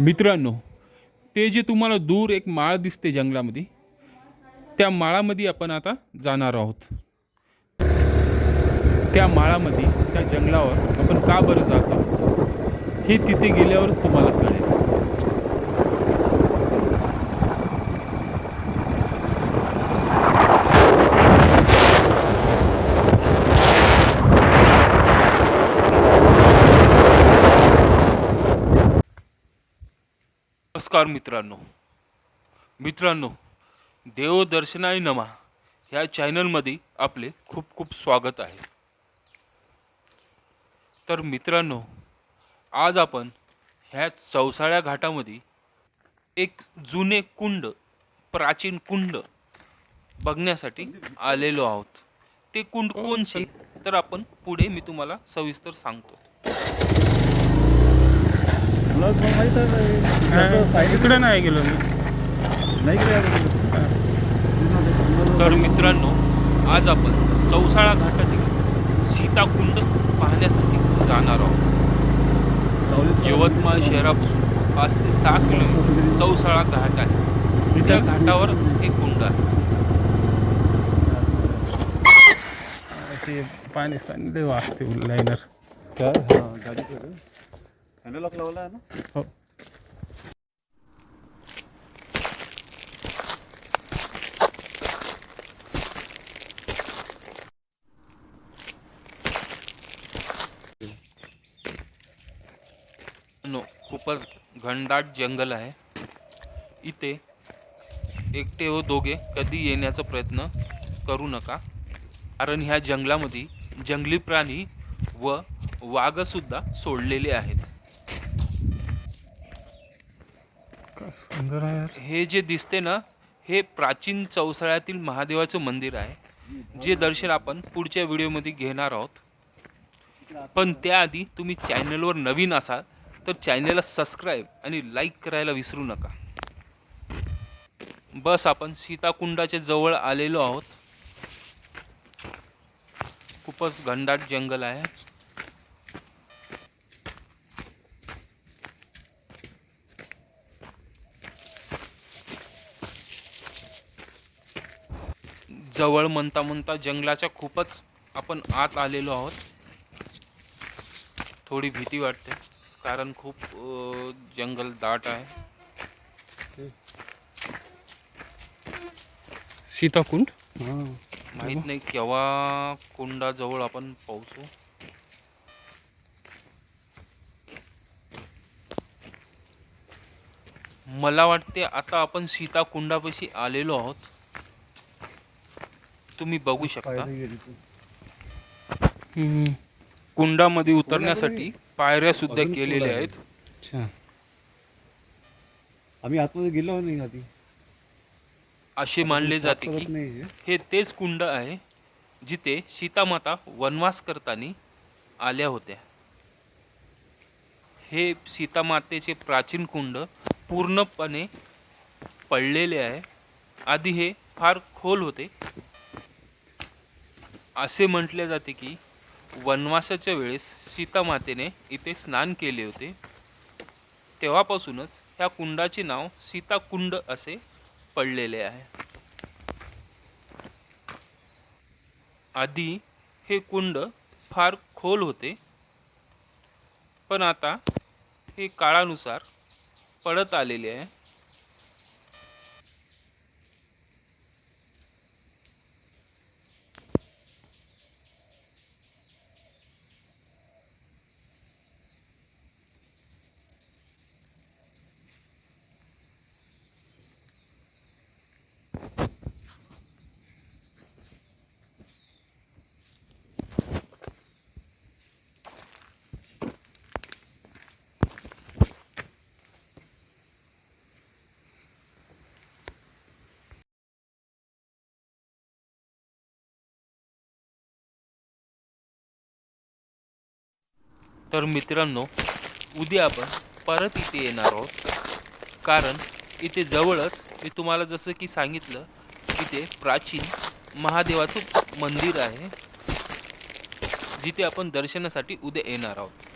मित्रांनो ते जे तुम्हाला दूर एक माळ दिसते जंगलामध्ये त्या माळामध्ये आपण आता जाणार आहोत. त्या माळामध्ये त्या जंगलावर आपण का बरं जात आहोत हे तिथे गेल्यावरच तुम्हाला कळेल. नमस्कार मित्रांनो. मित्रांनो देवदर्शनाय नमा ह्या चॅनलमध्ये आपले खूप खूप स्वागत आहे. तर मित्रांनो आज आपण ह्या चौसाळ्या घाटामध्ये एक जुने कुंड प्राचीन कुंड बघण्यासाठी आलेलो आहोत. ते कुंड कोणचे तर आपण पुढे मी तुम्हाला सविस्तर सांगतो. इकडे नाही गेलो मी. तर मित्रांनो आज आपण चौसाळा घाटातील सीताकुंड पाहण्यासाठी जाणार आहोत. यवतमाळ शहरापासून पाच ते सहा किलोमीटर चौसाळा घाट आहे. त्या घाटावर हे कुंड आहे. ते पाणी चांगले वाजते लाईनर काय हा गाडीचं हँडल लॉक लावला आहे ना हो नो खूपच घनदाट जंगल आहे. इथे एकटे व दोघे कधी येण्याचा प्रयत्न करू नका. कारण ह्या जंगलामध्ये जंगली प्राणी व वाघसुद्धा सोडलेले आहेत. सुंदर आहे यार. हे जे दिसते ना हे प्राचीन चौसाळ्यातील महादेवाचं मंदिर आहे. जे दर्शन आपण पुढच्या व्हिडिओमध्ये घेणार आहोत. पण त्याआधी तुम्ही चॅनलवर नवीन असाल तर चॅनलला सबस्क्राईब आणि लाईक करायला विसरू नका. बस आपण सीताकुंडाच्या जवळ आलेलो आहोत. खूपच घनदाट जंगल आहे. जवळ म्हणता म्हणता जंगलाच्या खूपच आपण आत आलेलो आहोत. थोडी भीती वाटते कारण खूप जंगल दाट आहे. सीताकुंड? माहीत नाही केव्हा कुंडाजवळ आपण पोहोचू. मला वाटते आता आपण सीता कुंडापाशी आलेलो आहोत. तुम्ही बघू शकता. कुंडामध्ये उतरण्यासाठी पायऱ्या सुद्धा केलेल्या. आहेत. अच्छा. आम्ही आतमध्ये गेलो नाही आधी. असे मानले जाते की हे. हे तेच कुंड आहे जिथे सीतामाता वनवास करताना आल्या होत्या. हे सीतामातेचे प्राचीन कुंड पूर्णपणे पडलेले आहे. आधी हे फार खोल होते. असे म्हटले जाते की वनवासाच्या वेळेस सीतामातेने इथे स्नान केले होते. तेव्हापासूनच ह्या कुंडाचे नाव सीताकुंड असे पडलेले आहे. आधी हे कुंड फार खोल होते. पण आता हे काळानुसार पडत आलेले आहे. तर मित्रांनो उद्या आपण परत इथे येणार आहोत. कारण इथे जवळच मी तुम्हाला जसं की सांगितलं इथे प्राचीन महादेवाचं मंदिर आहे जिथे आपण दर्शनासाठी उद्या येणार आहोत.